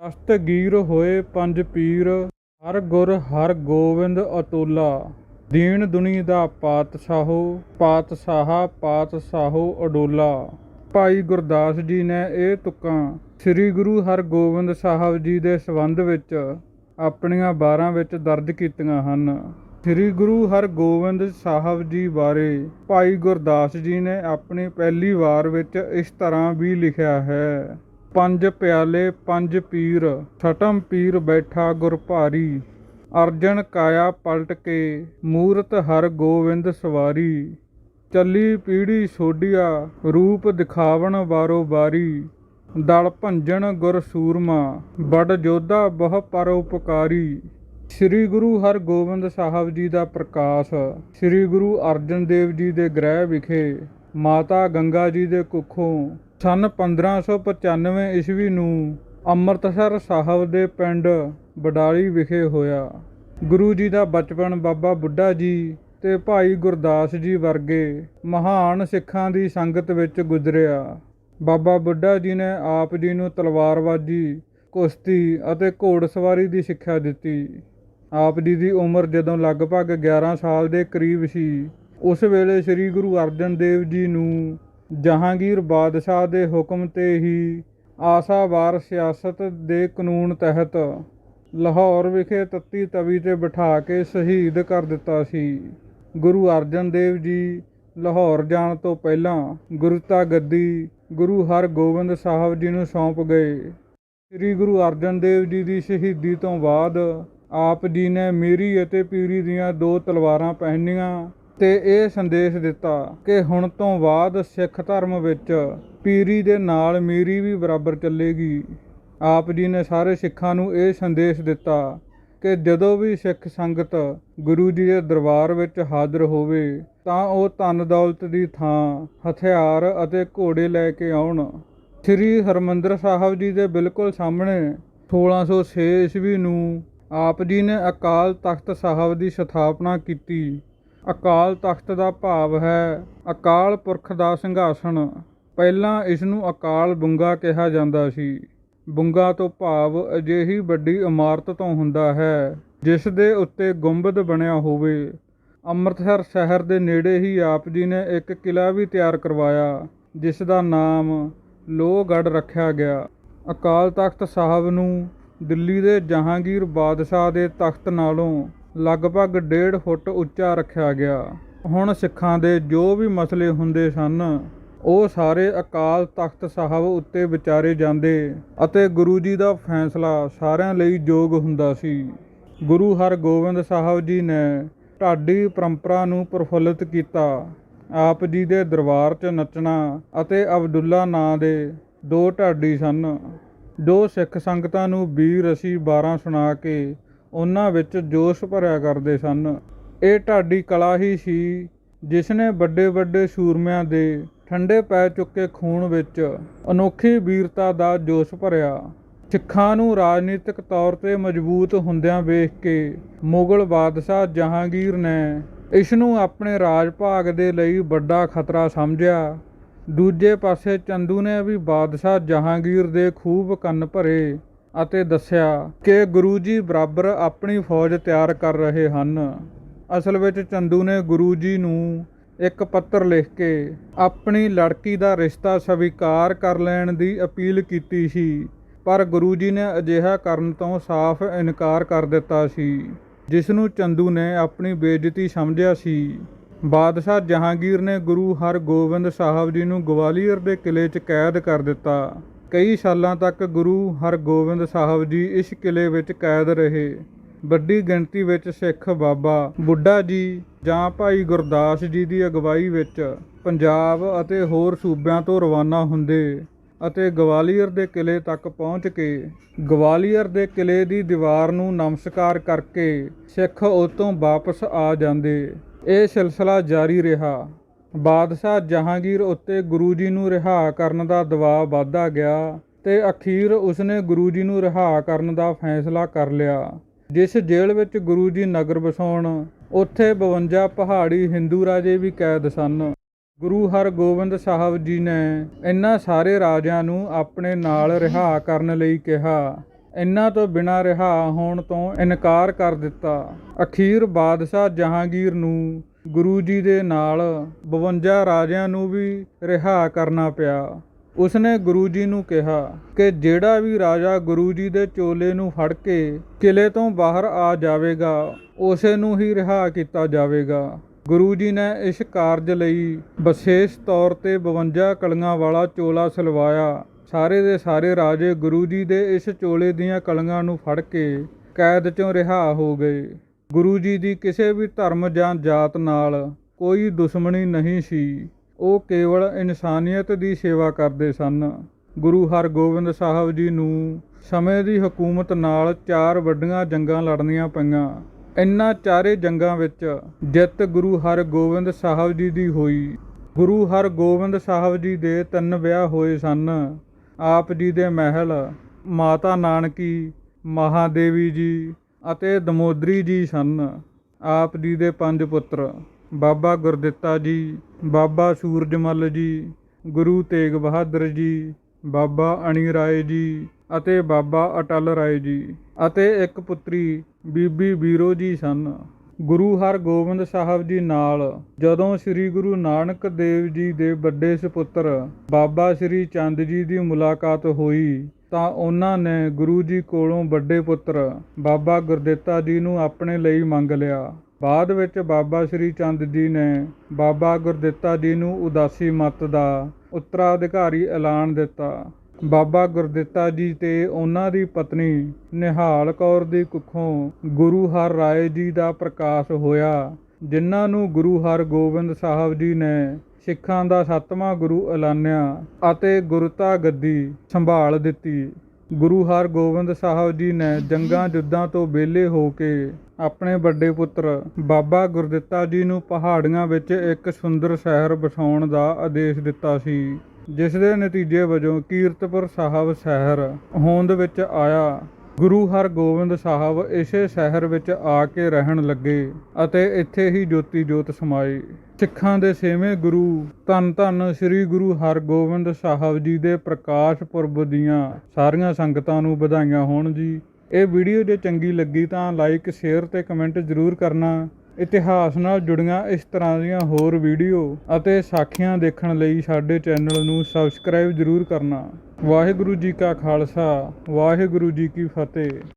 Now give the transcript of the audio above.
ਦਸਤਗੀਰ ਹੋਏ ਪੰਜ ਪੀਰ, ਹਰ ਗੁਰ, ਹਰ ਗੋਬਿੰਦ ਅਤੁਲਾ। ਦੀਨ ਦੁਨੀ ਦਾ ਪਾਤਸ਼ਾਹੋ, ਪਾਤਸ਼ਾਹਾ, ਪਾਤਸ਼ਾਹੋ ਅਡੋਲਾ। ਭਾਈ ਗੁਰਦਾਸ ਜੀ ਨੇ ਇਹ ਤੁਕਾਂ, ਸ੍ਰੀ ਗੁਰੂ ਹਰਗੋਬਿੰਦ ਸਾਹਿਬ ਜੀ ਦੇ ਸੰਬੰਧ ਵਿੱਚ ਆਪਣੀਆਂ 12 ਵਿੱਚ ਦਰਜ ਕੀਤੀਆਂ ਹਨ। ਸ੍ਰੀ ਗੁਰੂ ਹਰਗੋਬਿੰਦ ਸਾਹਿਬ ਜੀ ਬਾਰੇ ਭਾਈ ਗੁਰਦਾਸ ਜੀ ਨੇ ਆਪਣੀ ਪਹਿਲੀ ਵਾਰ ਵਿੱਚ ਇਸ ਤਰ੍ਹਾਂ ਵੀ ਲਿਖਿਆ ਹੈ। ਪੰਜ ਪਿਆਲੇ, ਪੰਜ ਪੀਰ ਛਟਮ ਪੀਰ ਬੈਠਾ ਗੁਰ ਭਾਰੀ। ਅਰਜਨ ਕਾਇਆ ਪਲਟ ਕੇ, ਮੂਰਤ ਹਰ ਗੋਬਿੰਦ ਸਵਾਰੀ। ਚੱਲੀ ਪੀੜੀ ਛੋਡਿਆ ਰੂਪ ਦਿਖਾਵਣ ਵਾਰੋ ਬਾਰੀ ਦਲ ਭੰਜਨ ਗੁਰ ਸੂਰਮਾ, ਬੜ ਜੋਧਾ ਬਹੁ ਪਰਉਪਕਾਰੀ ਸ੍ਰੀ ਗੁਰੂ ਹਰਗੋਬਿੰਦ ਸਾਹਿਬ ਜੀ ਦਾ ਪ੍ਰਕਾਸ਼, ਸ੍ਰੀ ਗੁਰੂ ਅਰਜਨ ਦੇਵ ਜੀ ਦੇ ਗ੍ਰਹਿ ਵਿਖੇ, ਮਾਤਾ ਗੰਗਾ ਜੀ ਦੇ ਕੁੱਖੋਂ। ਸਨ 1595 ਈਸਵੀ ਨੂੰ ਅੰਮ੍ਰਿਤਸਰ ਸਾਹਿਬ ਦੇ ਪਿੰਡ ਬਡਾਲੀ ਵਿਖੇ ਹੋਇਆ। ਗੁਰੂ ਜੀ ਦਾ ਬਚਪਨ ਬਾਬਾ ਬੁੱਢਾ ਜੀ ਤੇ ਭਾਈ ਗੁਰਦਾਸ ਜੀ ਵਰਗੇ ਮਹਾਨ ਸਿੱਖਾਂ ਦੀ ਸੰਗਤ ਵਿੱਚ ਗੁਜ਼ਰਿਆ। ਬਾਬਾ ਬੁੱਢਾ ਜੀ ਨੇ ਆਪ ਜੀ ਨੂੰ ਤਲਵਾਰਬਾਜ਼ੀ, ਕੁਸ਼ਤੀ ਅਤੇ ਘੋੜਸਵਾਰੀ ਦੀ ਸਿੱਖਿਆ ਦਿੱਤੀ। ਆਪ ਜੀ ਦੀ ਉਮਰ ਜਦੋਂ ਲਗਭਗ 11 ਸਾਲ ਦੇ ਕਰੀਬ ਸੀ, ਉਸ ਵੇਲੇ ਸ੍ਰੀ ਗੁਰੂ ਅਰਜਨ ਦੇਵ ਜੀ ਨੂੰ ਜਹਾਂਗੀਰ ਬਾਦਸ਼ਾਹ ਦੇ ਹੁਕਮ ਤੇ ਹੀ ਆਸਾਵਾਰ ਸਿਆਸਤ ਦੇ ਕਾਨੂੰਨ ਤਹਿਤ ਲਾਹੌਰ ਵਿਖੇ ਤੱਤੀ ਤਵੀ ਤੇ ਬਿਠਾ ਕੇ ਸ਼ਹੀਦ ਕਰ ਦਿੱਤਾ ਸੀ। ਗੁਰੂ ਅਰਜਨ ਦੇਵ ਜੀ ਲਾਹੌਰ ਜਾਣ ਤੋਂ ਪਹਿਲਾਂ ਗੁਰਤਾ ਗੱਦੀ ਗੁਰੂ ਹਰਗੋਬਿੰਦ ਸਾਹਿਬ ਜੀ ਨੂੰ ਸੌਂਪ ਗਏ। ਸ੍ਰੀ ਗੁਰੂ ਅਰਜਨ ਦੇਵ ਜੀ ਦੀ ਸ਼ਹੀਦੀ ਤੋਂ ਬਾਅਦ ਆਪ ਜੀ ਨੇ ਮੀਰੀ ਅਤੇ ਪੀਰੀ ਦੀਆਂ ਦੋ ਤਲਵਾਰਾਂ ਪਹਿਨੀਆਂ। ਤੇ ਇਹ ਸੰਦੇਸ਼ ਦਿੱਤਾ ਕਿ ਹੁਣ ਤੋਂ ਬਾਅਦ ਸਿੱਖ ਧਰਮ ਵਿੱਚ ਪੀਰੀ ਦੇ ਨਾਲ ਮੀਰੀ ਵੀ ਬਰਾਬਰ ਚੱਲੇਗੀ। ਆਪ ਜੀ ਨੇ ਸਾਰੇ ਸਿੱਖਾਂ ਨੂੰ ਇਹ ਸੰਦੇਸ਼ ਦਿੱਤਾ ਕਿ ਜਦੋਂ ਵੀ ਸਿੱਖ ਸੰਗਤ ਗੁਰੂ ਜੀ ਦੇ ਦਰਬਾਰ ਵਿੱਚ ਹਾਜ਼ਰ ਹੋਵੇ, ਤਾਂ ਉਹ ਧਨ ਦੌਲਤ ਦੀ ਥਾਂ, ਹਥਿਆਰ ਅਤੇ ਘੋੜੇ ਲੈ ਕੇ ਆਉਣ। ਸ੍ਰੀ ਹਰਮੰਦਰ ਸਾਹਿਬ ਜੀ ਦੇ ਬਿਲਕੁਲ ਸਾਹਮਣੇ 1606 ਈਸਵੀ ਨੂੰ ਆਪ ਜੀ ਨੇ ਅਕਾਲ ਤਖਤ ਸਾਹਿਬ ਦੀ ਸਥਾਪਨਾ ਕੀਤੀ। ਅਕਾਲ ਤਖਤ ਦਾ ਭਾਵ ਹੈ, ਅਕਾਲ ਪੁਰਖ ਦਾ ਸਿੰਘਾਸਣ। ਪਹਿਲਾਂ ਇਸ ਨੂੰ ਅਕਾਲ ਬੁੰਗਾ ਕਿਹਾ ਜਾਂਦਾ ਸੀ। ਬੁੰਗਾ ਤੋਂ ਭਾਵ ਅਜਿਹੀ ਵੱਡੀ ਇਮਾਰਤ ਤੋਂ ਹੁੰਦਾ ਹੈ, ਜਿਸ ਦੇ ਉੱਤੇ ਗੁੰਬਦ ਬਣਿਆ ਹੋਵੇ। ਅੰਮ੍ਰਿਤਸਰ ਸ਼ਹਿਰ ਦੇ ਨੇੜੇ ਹੀ ਆਪ ਜੀ ਨੇ ਇੱਕ ਕਿਲਾ ਵੀ ਤਿਆਰ ਕਰਵਾਇਆ, ਜਿਸ ਦਾ ਨਾਮ ਲੋਹਗੜ੍ਹ ਰੱਖਿਆ ਗਿਆ। ਅਕਾਲ ਤਖਤ ਸਾਹਿਬ ਨੂੰ ਦਿੱਲੀ ਦੇ ਜਹਾਂਗੀਰ ਬਾਦਸ਼ਾਹ ਦੇ ਤਖਤ ਨਾਲੋਂ ਲਗਭਗ 1.5 ਫੁੱਟ ਉੱਚਾ ਰੱਖਿਆ ਗਿਆ। ਹੁਣ ਸਿੱਖਾਂ ਦੇ ਜੋ ਵੀ ਮਸਲੇ ਹੁੰਦੇ ਸਨ, ਉਹ ਸਾਰੇ ਅਕਾਲ ਤਖਤ ਸਾਹਿਬ ਉੱਤੇ ਵਿਚਾਰੇ ਜਾਂਦੇ ਅਤੇ ਗੁਰੂ ਜੀ ਦਾ ਫੈਸਲਾ ਸਾਰਿਆਂ ਲਈ ਯੋਗ ਹੁੰਦਾ ਸੀ। ਗੁਰੂ ਹਰਗੋਬਿੰਦ ਸਾਹਿਬ ਜੀ ਨੇ ਢਾਡੀ ਪਰੰਪਰਾ ਨੂੰ ਪ੍ਰਫੁੱਲਿਤ ਕੀਤਾ। ਆਪ ਜੀ ਦੇ ਦਰਬਾਰ 'ਚ ਨੱਚਣਾ ਅਤੇ ਅਬਦੁੱਲਾ ਨਾਂ ਦੇ ਦੋ ਢਾਡੀ ਸਨ। ਜੋ ਸਿੱਖ ਸੰਗਤਾਂ ਨੂੰ ਵੀਰ ਰਸੀ 12 ਸੁਣਾ ਕੇ ਉਹਨਾਂ ਵਿੱਚ ਜੋਸ਼ ਭਰਿਆ ਕਰਦੇ ਸਨ। ਇਹ ਢਾਡੀ ਕਲਾ ਹੀ ਸੀ ਜਿਸ ਨੇ ਵੱਡੇ ਵੱਡੇ ਸੂਰਮਿਆਂ ਦੇ ਠੰਡੇ ਪੈ ਚੁੱਕੇ ਖੂਨ ਵਿੱਚ ਅਨੋਖੀ ਵੀਰਤਾ ਦਾ ਜੋਸ਼ ਭਰਿਆ। ਸਿੱਖਾਂ ਨੂੰ ਰਾਜਨੀਤਿਕ ਤੌਰ ਤੇ ਮਜ਼ਬੂਤ ਹੁੰਦਿਆਂ ਵੇਖ ਕੇ ਮੁਗਲ ਬਾਦਸ਼ਾਹ ਜਹਾਂਗੀਰ ਨੇ ਇਸ ਨੂੰ ਆਪਣੇ ਰਾਜ ਭਾਗ ਦੇ ਲਈ ਵੱਡਾ ਖਤਰਾ ਸਮਝਿਆ। ਦੂਜੇ ਪਾਸੇ ਚੰਦੂ ਨੇ ਵੀ ਬਾਦਸ਼ਾਹ ਜਹਾਂਗੀਰ ਦੇ ਖੂਬ ਕੰਨ ਭਰੇ। ਅਤੇ ਦੱਸਿਆ ਕਿ ਗੁਰੂ ਜੀ ਬਰਾਬਰ ਆਪਣੀ ਫੌਜ ਤਿਆਰ ਕਰ ਰਹੇ ਹਨ। ਅਸਲ ਵਿੱਚ ਚੰਦੂ ਨੇ ਗੁਰੂ ਜੀ ਨੂੰ ਇੱਕ ਪੱਤਰ ਲਿਖ ਕੇ ਆਪਣੀ ਲੜਕੀ ਦਾ ਰਿਸ਼ਤਾ ਸਵੀਕਾਰ ਕਰ ਲੈਣ ਦੀ ਅਪੀਲ ਕੀਤੀ ਸੀ, ਪਰ ਗੁਰੂ ਜੀ ਨੇ ਅਜਿਹਾ ਕਰਨ ਤੋਂ ਸਾਫ਼ ਇਨਕਾਰ ਕਰ ਦਿੱਤਾ ਸੀ, ਜਿਸ ਨੂੰ ਚੰਦੂ ਨੇ ਆਪਣੀ ਬੇਇੱਜ਼ਤੀ ਸਮਝਿਆ ਸੀ। ਬਾਦਸ਼ਾਹ ਜਹਾਂਗੀਰ ਨੇ ਗੁਰੂ ਹਰਗੋਬਿੰਦ ਸਾਹਿਬ ਜੀ ਨੂੰ ਗਵਾਲੀਅਰ ਦੇ ਕਿਲੇ 'ਚ ਕੈਦ ਕਰ ਦਿੱਤਾ। ਕਈ ਸਾਲਾਂ ਤੱਕ ਗੁਰੂ ਹਰਗੋਬਿੰਦ ਸਾਹਿਬ ਜੀ ਇਸ ਕਿਲੇ ਵਿੱਚ ਕੈਦ ਰਹੇ। ਵੱਡੀ ਗਿਣਤੀ ਵਿੱਚ ਸਿੱਖ ਬਾਬਾ ਬੁੱਢਾ ਜੀ ਜਾਂ ਭਾਈ ਗੁਰਦਾਸ ਜੀ ਦੀ ਅਗਵਾਈ ਵਿੱਚ ਪੰਜਾਬ ਅਤੇ ਹੋਰ ਸੂਬਿਆਂ ਤੋਂ ਰਵਾਨਾ ਹੁੰਦੇ ਅਤੇ ਗਵਾਲੀਅਰ ਦੇ ਕਿਲੇ ਤੱਕ ਪਹੁੰਚ ਕੇ ਗਵਾਲੀਅਰ ਦੇ ਕਿਲੇ ਦੀ ਦੀਵਾਰ ਨੂੰ ਨਮਸਕਾਰ ਕਰਕੇ ਸਿੱਖ ਉਤੋਂ ਵਾਪਸ ਆ ਜਾਂਦੇ। ਇਹ ਸਿਲਸਿਲਾ ਜਾਰੀ ਰਿਹਾ। ਬਾਦਸ਼ਾਹ ਜਹਾਂਗੀਰ ਉੱਤੇ ਗੁਰੂ ਜੀ ਨੂੰ ਰਿਹਾ ਕਰਨ ਦਾ ਦਬਾਅ ਵਧਦਾ ਗਿਆ ਤੇ ਅਖੀਰ ਉਸਨੇ ਗੁਰੂ ਜੀ ਨੂੰ ਰਿਹਾ ਕਰਨ ਦਾ ਫੈਸਲਾ ਕਰ ਲਿਆ। ਜਿਸ ਜੇਲ੍ਹ ਵਿੱਚ ਗੁਰੂ ਜੀ ਨਗਰ ਵਸਾਉਣ, ਉੱਥੇ 52 ਪਹਾੜੀ ਹਿੰਦੂ ਰਾਜੇ ਵੀ ਕੈਦ ਸਨ। ਗੁਰੂ ਹਰਗੋਬਿੰਦ ਸਾਹਿਬ ਜੀ ਨੇ ਇਹਨਾਂ ਸਾਰੇ ਰਾਜਿਆਂ ਨੂੰ ਆਪਣੇ ਨਾਲ ਰਿਹਾ ਕਰਨ ਲਈ ਕਿਹਾ। ਇਹਨਾਂ ਤੋਂ ਬਿਨਾਂ ਰਿਹਾ ਹੋਣ ਤੋਂ ਇਨਕਾਰ ਕਰ ਦਿੱਤਾ। ਅਖੀਰ ਬਾਦਸ਼ਾਹ ਜਹਾਂਗੀਰ ਨੂੰ ਗੁਰੂ ਜੀ ਦੇ ਨਾਲ 52 ਰਾਜਿਆਂ ਨੂੰ ਵੀ ਰਿਹਾ ਕਰਨਾ ਪਿਆ। ਉਸਨੇ ਗੁਰੂ ਜੀ ਨੂੰ ਕਿਹਾ ਕਿ ਜਿਹੜਾ ਵੀ ਰਾਜਾ ਗੁਰੂ ਜੀ ਦੇ ਚੋਲੇ ਨੂੰ ਫੜ ਕੇ ਕਿਲੇ ਤੋਂ ਬਾਹਰ ਆ ਜਾਵੇਗਾ, ਉਸੇ ਨੂੰ ਹੀ ਰਿਹਾ ਕੀਤਾ ਜਾਵੇਗਾ। ਗੁਰੂ ਜੀ ਨੇ ਇਸ ਕਾਰਜ ਲਈ ਵਿਸ਼ੇਸ਼ ਤੌਰ ਤੇ 52 ਕਲੀਆਂ ਵਾਲਾ ਚੋਲਾ ਸਿਲਵਾਇਆ। ਸਾਰੇ ਦੇ ਸਾਰੇ ਰਾਜੇ ਗੁਰੂ ਜੀ ਦੇ ਇਸ ਚੋਲੇ ਦੀਆਂ ਕਲੀਆਂ ਨੂੰ ਫੜ ਕੇ ਕੈਦ ਚੋਂ ਰਿਹਾ ਹੋ ਗਏ। ਗੁਰੂ ਜੀ ਦੀ ਕਿਸੇ ਵੀ ਧਰਮ ਜਾਂ ਜਾਤ ਨਾਲ ਕੋਈ ਦੁਸ਼ਮਣੀ ਨਹੀਂ ਸੀ। ਉਹ ਕੇਵਲ ਇਨਸਾਨੀਅਤ ਦੀ ਸੇਵਾ ਕਰਦੇ ਸਨ। ਗੁਰੂ ਹਰਗੋਬਿੰਦ ਸਾਹਿਬ ਜੀ ਨੂੰ ਸਮੇਂ ਦੀ ਹਕੂਮਤ ਨਾਲ ਚਾਰ ਵੱਡੀਆਂ ਜੰਗਾਂ ਲੜਨੀਆਂ ਪਈਆਂ। ਇਨ੍ਹਾਂ ਚਾਰੇ ਜੰਗਾਂ ਵਿੱਚ ਜਿੱਤ ਗੁਰੂ ਹਰਗੋਬਿੰਦ ਸਾਹਿਬ ਜੀ ਦੀ ਹੋਈ। ਗੁਰੂ ਹਰਗੋਬਿੰਦ ਸਾਹਿਬ ਜੀ ਦੇ ਤਿੰਨ ਵਿਆਹ ਹੋਏ ਸਨ। ਆਪ ਜੀ ਦੇ ਮਹਿਲ, ਮਾਤਾ ਨਾਨਕੀ, ਮਹਾਦੇਵੀ ਜੀ ਅਤੇ ਦਮੋਦਰੀ ਜੀ ਸਨ। ਆਪ ਜੀ ਦੇ ਪੰਜ ਪੁੱਤਰ, ਬਾਬਾ ਗੁਰਦਿੱਤਾ ਜੀ, ਬਾਬਾ ਸੂਰਜਮਲ ਜੀ, ਗੁਰੂ ਤੇਗ ਬਹਾਦਰ ਜੀ, ਬਾਬਾ ਅਣੀ ਰਾਏ ਜੀ ਅਤੇ ਬਾਬਾ ਅਟਲ ਰਾਏ ਜੀ ਅਤੇ ਇੱਕ ਪੁੱਤਰੀ, ਬੀਬੀ ਬੀਰੋ ਜੀ ਸਨ। ਗੁਰੂ ਹਰਗੋਬਿੰਦ ਸਾਹਿਬ ਜੀ ਨਾਲ ਜਦੋਂ ਸ੍ਰੀ ਗੁਰੂ ਨਾਨਕ ਦੇਵ ਜੀ ਦੇ ਵੱਡੇ ਸੁਪੁੱਤਰ, ਬਾਬਾ ਸ੍ਰੀ ਚੰਦ ਜੀ ਦੀ ਮੁਲਾਕਾਤ ਹੋਈ ਤਾਂ ਉਹਨਾਂ ਨੇ ਗੁਰੂ ਜੀ ਕੋਲੋਂ ਵੱਡੇ ਪੁੱਤਰ ਬਾਬਾ ਗੁਰਦਿੱਤਾ ਜੀ ਨੂੰ ਆਪਣੇ ਲਈ ਮੰਗ ਲਿਆ। ਬਾਅਦ ਵਿੱਚ ਬਾਬਾ ਸ੍ਰੀ ਚੰਦ ਜੀ ਨੇ ਬਾਬਾ ਗੁਰਦਿੱਤਾ ਜੀ ਨੂੰ ਉਦਾਸੀ ਮਤ ਦਾ ਉੱਤਰਾਧਿਕਾਰੀ ਐਲਾਨ ਦਿੱਤਾ। ਬਾਬਾ ਗੁਰਦਿੱਤਾ ਜੀ ਤੇ ਉਹਨਾਂ ਦੀ ਪਤਨੀ ਨਿਹਾਲ ਕੌਰ ਦੀ ਕੁੱਖੋਂ ਗੁਰੂ ਹਰ ਰਾਏ ਜੀ ਦਾ ਪ੍ਰਕਾਸ਼ ਹੋਇਆ, ਜਿਨ੍ਹਾਂ ਨੂੰ ਗੁਰੂ ਹਰਗੋਬਿੰਦ ਸਾਹਿਬ ਜੀ ਨੇ ਸਿੱਖਾਂ ਦਾ ਸੱਤਵਾਂ ਗੁਰੂ ਐਲਾਨਿਆ ਅਤੇ ਗੁਰਤਾ ਗੱਦੀ ਸੰਭਾਲ ਦਿੱਤੀ। ਗੁਰੂ ਹਰਗੋਬਿੰਦ ਸਾਹਿਬ ਜੀ ਨੇ ਜੰਗਾਂ ਜੁੱਦਾਂ ਤੋਂ ਵਿਹਲੇ ਹੋ ਕੇ ਆਪਣੇ ਵੱਡੇ ਪੁੱਤਰ ਬਾਬਾ ਗੁਰਦਿੱਤਾ ਜੀ ਨੂੰ ਪਹਾੜੀਆਂ ਵਿੱਚ ਇੱਕ ਸੁੰਦਰ ਸ਼ਹਿਰ ਵਸਾਉਣ ਦਾ ਆਦੇਸ਼ ਦਿੱਤਾ ਸੀ, ਜਿਸ ਦੇ ਨਤੀਜੇ ਵਜੋਂ ਕੀਰਤਪੁਰ ਸਾਹਿਬ ਸ਼ਹਿਰ ਹੋਂਦ ਵਿੱਚ ਆਇਆ। ਗੁਰੂ ਹਰਗੋਬਿੰਦ ਸਾਹਿਬ ਇਸੇ ਸ਼ਹਿਰ ਵਿੱਚ ਆ ਕੇ ਰਹਿਣ ਲੱਗੇ ਅਤੇ ਇੱਥੇ ਹੀ ਜੋਤੀ ਜੋਤ ਸਮਾਏ। ਸਿੱਖਾਂ ਦੇ ਛੇਵੇਂ ਗੁਰੂ ਧੰਨ ਧੰਨ ਸ੍ਰੀ ਗੁਰੂ ਹਰਗੋਬਿੰਦ ਸਾਹਿਬ ਜੀ ਦੇ ਪ੍ਰਕਾਸ਼ ਪੁਰਬ ਦੀਆਂ ਸਾਰੀਆਂ ਸੰਗਤਾਂ ਨੂੰ ਵਧਾਈਆਂ ਹੋਣ ਜੀ। ਇਹ ਵੀਡੀਓ ਜੇ ਚੰਗੀ ਲੱਗੀ ਤਾਂ ਲਾਈਕ, ਸ਼ੇਅਰ ਤੇ ਕਮੈਂਟ ਜ਼ਰੂਰ ਕਰਨਾ। ਇਤਿਹਾਸ ਨਾਲ ਜੁੜੀਆਂ ਇਸ ਤਰ੍ਹਾਂ ਦੀਆਂ ਹੋਰ ਵੀਡੀਓ ਅਤੇ ਸਾਖੀਆਂ ਦੇਖਣ ਲਈ ਸਾਡੇ ਚੈਨਲ ਨੂੰ ਸਬਸਕ੍ਰਾਈਬ ਜ਼ਰੂਰ ਕਰਨਾ। ਵਾਹਿਗੁਰੂ ਜੀ ਕਾ ਖਾਲਸਾ, ਵਾਹਿਗੁਰੂ ਜੀ ਕੀ ਫਤਿਹ।